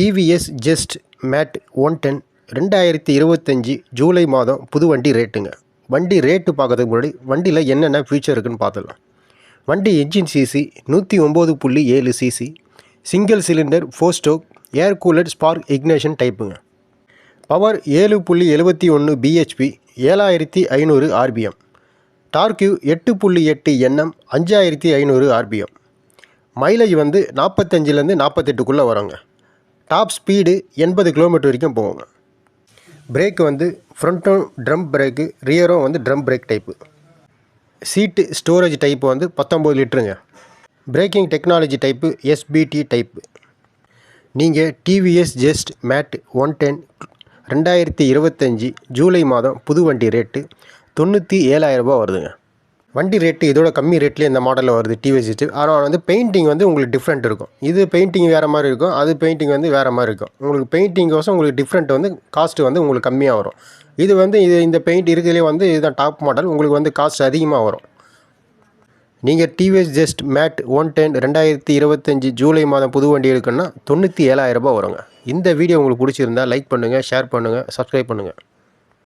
TVS Zest matte one ten ரெண்டாயிரத்தி இருபத்தஞ்சி ஜூலை மாதம் புது வண்டி ரேட்டுங்க. வண்டி ரேட்டு பார்க்கறதுக்கு முன்னாடி வண்டியில் என்னென்ன ஃபியூச்சர் இருக்குன்னு பார்த்துடலாம். வண்டி என்ஜின் சிசி நூற்றி ஒம்பது புள்ளி ஏழு CC single cylinder four stroke air cooler spark ignition டைப்புங்க power ஏழு புள்ளி எழுபத்தி ஒன்று பிஹெச்பி ஏழாயிரத்தி ஐநூறு ஆர்பிஎம் டார்க்யூ எட்டு புள்ளி எட்டு எண்ணம் அஞ்சாயிரத்தி ஐநூறு ஆர்பிஎம் மைலேஜ் வந்து நாற்பத்தஞ்சிலேருந்து நாற்பத்தெட்டுக்குள்ளே வரோங்க. டாப் ஸ்பீடு எண்பது கிலோமீட்டர் வரைக்கும் போவோங்க பிரேக் வந்து ஃப்ரண்ட்டும் ட்ரம் பிரேக்கு ரியரும் வந்து drum brake type seat storage type வந்து பத்தொம்போது லிட்டருங்க. Braking technology type SBT type நீங்கள் TVS Zest matte one ten ரெண்டாயிரத்தி இருபத்தஞ்சி ஜூலை மாதம் புது வண்டி ரேட்டு தொண்ணூற்றி ஏழாயிரரூபா வருதுங்க. வண்டி ரேட்டு இதோட கம்மி ரேட்லேயே இந்த மாடலில் வருது டிவிஎஸ் ஜஸ்ட் ஆனால் வந்து பெயிண்டிங் வந்து உங்களுக்கு டிஃப்ரெண்ட் இருக்கும். இது பெயிண்டிங் வேறு மாதிரி இருக்கும் அது பெயிண்டிங் வந்து வேறு மாதிரி இருக்கும். உங்களுக்கு பெயிண்டிங் கோசம் உங்களுக்கு டிஃப்ரெண்ட் வந்து காஸ்ட்டு வந்து உங்களுக்கு கம்மியாக வரும். இது வந்து இது இந்த பெயிண்ட் இருக்கிறதுலே வந்து இதுதான் டாப் மாடல் உங்களுக்கு வந்து காஸ்ட் அதிகமாக வரும். நீங்கள் TVS just made one ten ரெண்டாயிரத்தி இருபத்தஞ்சி ஜூலை மாதம் புது வண்டி எடுக்குன்னா தொண்ணூற்றி ஏழாயிரரூபா வருங்க. இந்த வீடியோ உங்களுக்கு பிடிச்சிருந்தா லைக் பண்ணுங்கள் ஷேர் பண்ணுங்கள் சப்ஸ்கிரைப் பண்ணுங்கள்